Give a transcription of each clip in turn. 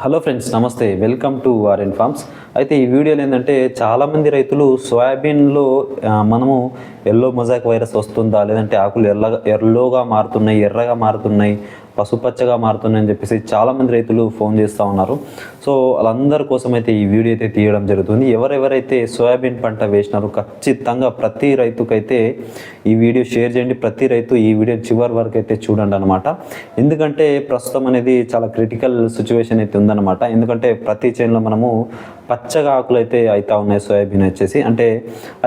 Hello friends నమస్తే. Welcome to RN farms అయితే ఈ వీడియోలో ఏంటంటే చాలామంది రైతులు సోయాబీన్లో మనము ఎల్లో మొజాక్ వైరస్ వస్తుందా? లేదంటే ఆకులు ఎర్రగా ఎర్రలోగా మారుతున్నాయి ఎర్రగా మారుతున్నాయి పసుపచ్చగా మారుతున్నాయి చెప్పేసి చాలామంది రైతులు ఫోన్ చేస్తూ ఉన్నారు. సో వాళ్ళందరి కోసం అయితే ఈ వీడియో అయితే తీయడం జరుగుతుంది. ఎవరెవరైతే సోయాబీన్ పంట వేసినారో ఖచ్చితంగా ప్రతి రైతుకైతే ఈ వీడియో షేర్ చేయండి. ప్రతి రైతు ఈ వీడియో చివరి వరకు అయితే చూడండి అనమాట ఎందుకంటే ప్రస్తుతం అనేది చాలా క్రిటికల్ సిచ్యువేషన్ అయితే ఉందన్నమాట. ఎందుకంటే ప్రతి చేనులో మనము పచ్చగా ఆకులు అయితే అవుతా ఉన్నాయి సోయాబీన్ వచ్చేసి. అంటే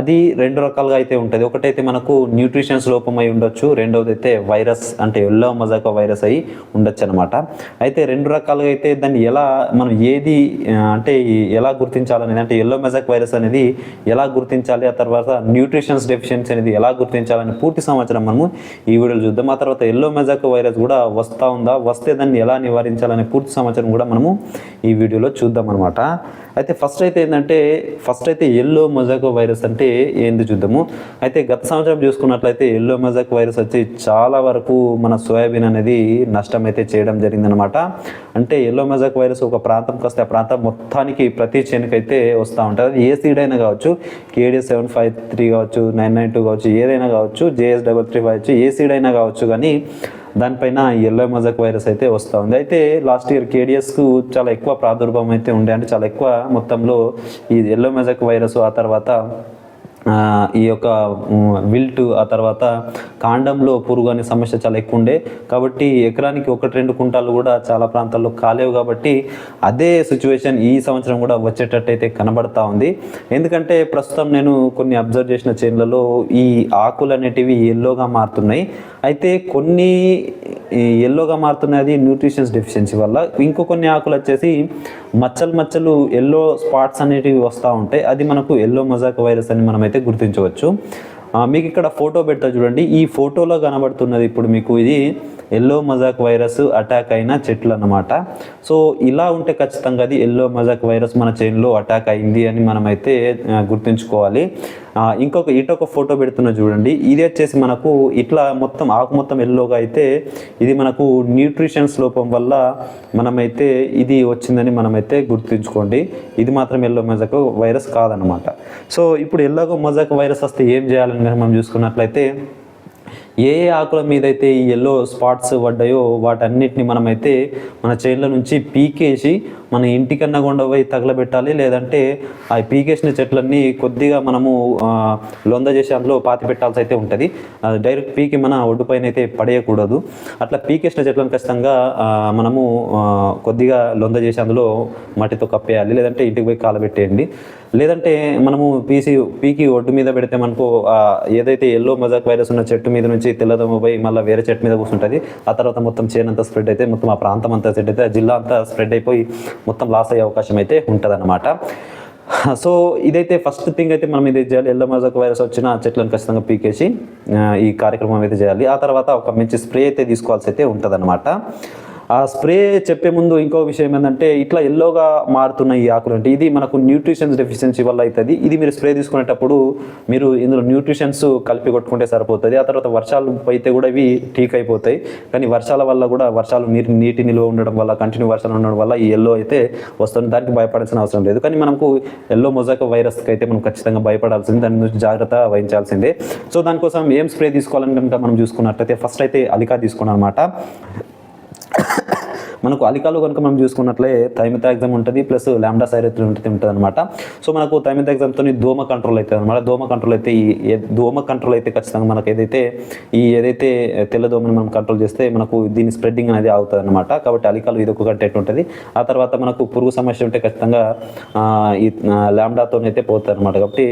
అది రెండు రకాలుగా అయితే ఉంటుంది. ఒకటైతే మనకు న్యూట్రిషన్స్ లోపం అయి ఉండొచ్చు. రెండవది అయితే వైరస్ అంటే ఎల్లో మజాక వైరస్ అయి ఉండొచ్చు అనమాట అయితే రెండు రకాలుగా అయితే దాన్ని ఎలా మనం ఏది అంటే ఎలా గుర్తించాలనేది అంటే ఎల్లో మెజాక్ వైరస్ అనేది ఎలా గుర్తించాలి ఆ తర్వాత న్యూట్రిషన్స్ డెఫిషియన్సీ అనేది ఎలా గుర్తించాలని పూర్తి సంవత్సరం మనము ఈ వీడియోలో చూద్దాం. ఆ తర్వాత ఎల్లో మెజాక్ వైరస్ కూడా వస్తూ ఉందా వస్తే దాన్ని ఎలా నివారించాలనే పూర్తి సమాచారం కూడా మనము ఈ వీడియోలో చూద్దాం అనమాట అయితే ఫస్ట్ అయితే ఏంటంటే ఫస్ట్ అయితే ఎల్లో మొజాకో వైరస్ అంటే ఏంది చూద్దాము. అయితే గత సంవత్సరం చూసుకున్నట్లయితే ఎల్లో మొజాకో వైరస్ వచ్చి చాలా వరకు మన సోయాబీన్ అనేది నష్టం అయితే చేయడం జరిగిందనమాట అంటే ఎల్లో మొజాక్ వైరస్ ఒక ప్రాంతంకి వస్తే ఆ ప్రాంతం మొత్తానికి ప్రతి చేనుకైతే వస్తూ ఉంటుంది. ఏ సీడ్ అయినా కావచ్చు కేడిఎస్ సెవెన్ ఫైవ్ త్రీ కావచ్చు నైన్ నైన్ టూ కావచ్చు ఏదైనా కావచ్చు జేఎస్ డబల్ త్రీ ఫైవ్ కావచ్చు ఏ సీడ్ అయినా కావచ్చు కానీ దానిపైన ఎల్లో మజక్ వైరస్ అయితే వస్తూ ఉంది. అయితే లాస్ట్ ఇయర్ కేడిఎస్కు చాలా ఎక్కువ ప్రాదుర్భావం అయితే ఉండే. అంటే చాలా ఎక్కువ మొత్తంలో ఈ ఎల్లో మజక్ వైరస్ ఆ తర్వాత ఈ యొక్క విల్ట్ ఆ తర్వాత కాండంలో పురుగు అనే సమస్య చాలా ఎక్కువ ఉండే. కాబట్టి ఎకరానికి ఒకటి రెండు కుంటాలు కూడా చాలా ప్రాంతాల్లో కాలేవు కాబట్టి అదే సిచ్యువేషన్ ఈ సంవత్సరం కూడా వచ్చేటట్టయితే కనబడతా ఉంది. ఎందుకంటే ప్రస్తుతం నేను కొన్ని అబ్జర్వ్ చేసిన చేన్లలో ఈ ఆకులు అనేటివి ఎల్లోగా మారుతున్నాయి. అయితే కొన్ని ఎల్లోగా మారుతున్నది న్యూట్రిషన్స్ డెఫిషియన్సీ వల్ల. ఇంకో కొన్ని ఆకులు వచ్చేసి మచ్చలు మచ్చలు ఎల్లో స్పాట్స్ అనేటివి వస్తూ ఉంటాయి. అది మనకు ఎల్లో మజాక్ వైరస్ అని మనమైతే గుర్తించవచ్చు. మీకు ఇక్కడ ఫోటో పెడతా చూడండి. ఈ ఫోటోలో కనబడుతున్నది ఇప్పుడు మీకు ఇది ఎల్లో మజాక్ వైరస్ అటాక్ అయిన చెట్లు అనమాట సో ఇలా ఉంటే ఖచ్చితంగా అది ఎల్లో మజాక్ వైరస్ మన చైన్లో అటాక్ అయింది అని మనమైతే గుర్తుంచుకోవాలి. ఇంకొక ఇటొక ఫోటో పెడుతున్నా చూడండి. ఇది వచ్చేసి మనకు ఇట్లా మొత్తం ఆకు మొత్తం ఎల్లోగా అయితే ఇది మనకు న్యూట్రిషన్స్ లోపం వల్ల మనమైతే ఇది వచ్చిందని మనమైతే గుర్తుంచుకోండి. ఇది మాత్రం ఎల్లో మజాక్ వైరస్ కాదనమాట సో ఇప్పుడు ఎల్లోగా మజాక్ వైరస్ వస్తే ఏం చేయాలని మనం చూసుకున్నట్లయితే ఏ ఏ ఆకుల మీద అయితే ఈ ఎల్లో స్పాట్స్ పడ్డాయో వాటన్నిటిని మనమైతే మన చేనుల నుంచి పీకేసి మన ఇంటికన్నా కొండ పోయి తగలబెట్టాలి లేదంటే ఆ పీకేసిన చెట్లన్నీ కొద్దిగా మనము లొంద చేసి అందులో పాతి పెట్టాల్సి అయితే ఉంటుంది. డైరెక్ట్ పీకి మన ఒడ్డు పైన అయితే పడేయకూడదు. అట్లా పీకేసిన చెట్లను ఖచ్చితంగా మనము కొద్దిగా లొంద చేసి అందులో మట్టితో కప్పేయాలి లేదంటే ఇంటికి పోయి కాలబెట్టేయండి. లేదంటే మనము పీసీ పీకి ఒడ్డు మీద పెడితే మనకు ఏదైతే ఎల్లో మజాక్ వైరస్ ఉన్న చెట్టు మీద నుంచి తెల్లదమ్మ పోయి మళ్ళీ వేరే చెట్టు మీద కూర్చుంటుంది ఆ తర్వాత మొత్తం చేను అంతా స్ప్రెడ్ అయితే మొత్తం ఆ ప్రాంతం అంతా సెట్ అయితే ఆ జిల్లా అంతా స్ప్రెడ్ అయిపోయి మొత్తం లాస్ అయ్యే అవకాశం అయితే ఉంటుందన్నమాట. సో ఇదైతే ఫస్ట్ థింగ్ అయితే మనం ఇది చేయాలి ఎల్లో మజాక్ వైరస్ వచ్చిన చెట్లను ఖచ్చితంగా పీకేసి ఈ కార్యక్రమం అయితే చేయాలి ఆ తర్వాత ఒక మంచి స్ప్రే అయితే తీసుకోవాల్సి అయితే ఉంటుంది ఆ స్ప్రే చెప్పే ముందు ఇంకో విషయం ఏంటంటే ఇట్లా ఎల్లోగా మారుతున్న ఈ ఆకులు అంటే ఇది మనకు న్యూట్రిషన్స్ డెఫిషియన్సీ వల్ల అవుతుంది. ఇది మీరు స్ప్రే తీసుకునేటప్పుడు మీరు ఇందులో న్యూట్రిషన్స్ కలిపి కొట్టుకుంటే సరిపోతుంది. ఆ తర్వాత వర్షాలు అయితే కూడా ఇవి ఠీక్ అయిపోతాయి కానీ వర్షాల వల్ల కూడా వర్షాలు నీరు నీటి నిల్వ ఉండడం వల్ల కంటిన్యూ వర్షాలు ఉండడం వల్ల ఈ ఎల్లో అయితే వస్తుంది. దానికి భయపడాల్సిన అవసరం లేదు. కానీ మనకు ఎల్లో మొజాక వైరస్కి అయితే మనం ఖచ్చితంగా భయపడాల్సింది. దాని నుంచి జాగ్రత్త వహించాల్సిందే. సో దానికోసం ఏం స్ప్రే తీసుకోవాలని కనుక మనం చూసుకున్నట్లయితే ఫస్ట్ అయితే అలికా తీసుకున్నాం అనమాట మనకు అలికాలు కనుక మనం చూసుకున్నట్లే థైమితాగ్జామ్ ఉంటుంది ప్లస్ ల్యాండా సైరత్రి ఉంటుంది ఉంటుంది అనమాట సో మనకు థైమితాగ్జామ్తో దోమ కంట్రోల్ అవుతుంది అనమాట దోమ కంట్రోల్ అయితే ఈ దోమ కంట్రోల్ అయితే ఖచ్చితంగా మనకు ఏదైతే ఈ ఏదైతే తెల్ల దోమని మనం కంట్రోల్ చేస్తే మనకు దీని స్ప్రెడ్డింగ్ అనేది అవుతుంది అనమాట కాబట్టి అలికాలు ఇది ఒక కంటెంట్ ఉంటుంది. ఆ తర్వాత మనకు పురుగు సమస్య ఉంటే ఖచ్చితంగా ఈ ల్యాండాతో అయితే పోతుంది అనమాట కాబట్టి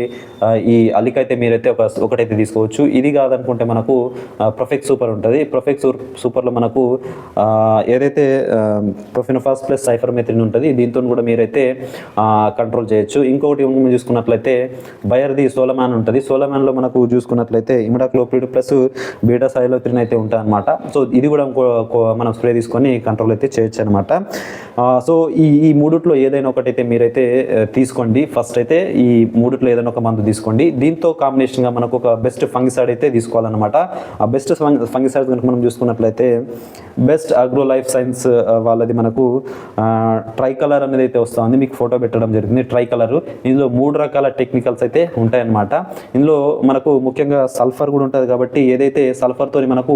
ఈ అలిక అయితే మీరైతే ఒక ఒకటైతే తీసుకోవచ్చు. ఇది కాదనుకుంటే మనకు ప్రొఫెక్ట్ సూపర్ ఉంటుంది. ప్రొఫెక్ట్ సూపర్లో మనకు ఏదైతే ప్రొఫినోఫాస్ ప్లస్ సైఫర్మెథ్రిన్ ఉంటుంది. దీంతో కూడా మీరైతే కంట్రోల్ చేయొచ్చు. ఇంకొకటి మనం చూసుకున్నట్లయితే బయర్ది సోలమాన్ ఉంటుంది. సోలమాన్లో మనకు చూసుకున్నట్లయితే ఇమిడాక్లోపిడ్ ప్లస్ బీటా సైలోత్రిన్ అయితే ఉంటుంది అనమాట సో ఇది కూడా మనం స్ప్రే తీసుకొని కంట్రోల్ అయితే చేయొచ్చు అనమాట సో ఈ ఈ మూడుట్లో ఏదైనా ఒకటైతే మీరైతే తీసుకోండి. ఫస్ట్ అయితే ఈ మూడుట్లో ఏదైనా ఒక మందు తీసుకోండి. దీంతో కాంబినేషన్గా మనకు ఒక బెస్ట్ ఫంగిసైడ్ అయితే తీసుకోవాలన్నమాట. ఆ బెస్ట్ ఫంగిసైడ్ కనుక మనం చూసుకున్నట్లయితే బెస్ట్ అగ్రో లైఫ్ సైన్స్ వాళ్ళది మనకు ట్రై కలర్ అనేది అయితే వస్తుంది మీకు ఫోటో పెట్టడం జరిగింది. ట్రై కలర్ ఇందులో మూడు రకాల టెక్నికల్స్ అయితే ఉంటాయన్నమాట. ఇందులో మనకు ముఖ్యంగా సల్ఫర్ కూడా ఉంటుంది కాబట్టి ఏదైతే సల్ఫర్తో మనకు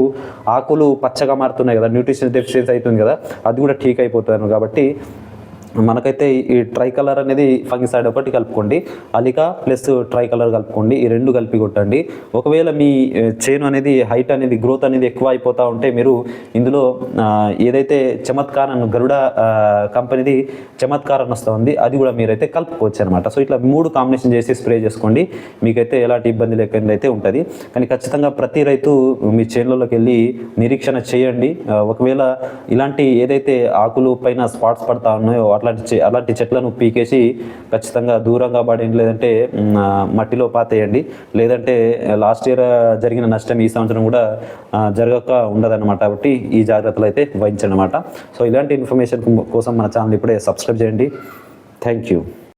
ఆకులు పచ్చగా మారుతున్నాయి కదా న్యూట్రిషన్ డెఫిషియన్సీ అవుతుంది కదా అది కూడా ఠీక్ అయిపోతుంది కాబట్టి మనకైతే ఈ ట్రై కలర్ అనేది ఫంగిసైడ్ ఒకటి కలుపుకోండి. అలికా ప్లస్ ట్రై కలర్ కలుపుకోండి. ఈ రెండు కలిపి కొట్టండి. ఒకవేళ మీ చేను అనేది హైట్ అనేది గ్రోత్ అనేది ఎక్కువ అయిపోతూ ఉంటే మీరు ఇందులో ఏదైతే చమత్కార్ గరుడ కంపెనీది చమత్కార్ అని అది కూడా మీరైతే కలుపుకోవచ్చు అనమాట సో ఇట్లా మూడు కాంబినేషన్ చేసి స్ప్రే చేసుకోండి. మీకైతే ఎలాంటి ఇబ్బంది లేకుండా అయితే ఉంటుంది. కానీ ఖచ్చితంగా ప్రతి రైతు మీ చేనులలోకి వెళ్ళి నిరీక్షణ చేయండి. ఒకవేళ ఇలాంటి ఏదైతే ఆకులు పైన స్పాట్స్ పడతా ఉన్నాయో అట్లాంటి అలాంటి చెట్లను పీకేసి ఖచ్చితంగా దూరంగా పడేయండి లేదంటే మట్టిలో పాతేయండి. లేదంటే లాస్ట్ ఇయర్ జరిగిన నష్టం ఈ సంవత్సరం కూడా జరగక ఉండదన్నమాట. కాబట్టి ఈ జాగ్రత్తలు అయితే వహించండి అనమాట సో ఇలాంటి ఇన్ఫర్మేషన్ కోసం మన ఛానల్ ఇప్పుడే సబ్స్క్రైబ్ చేయండి. Thank you.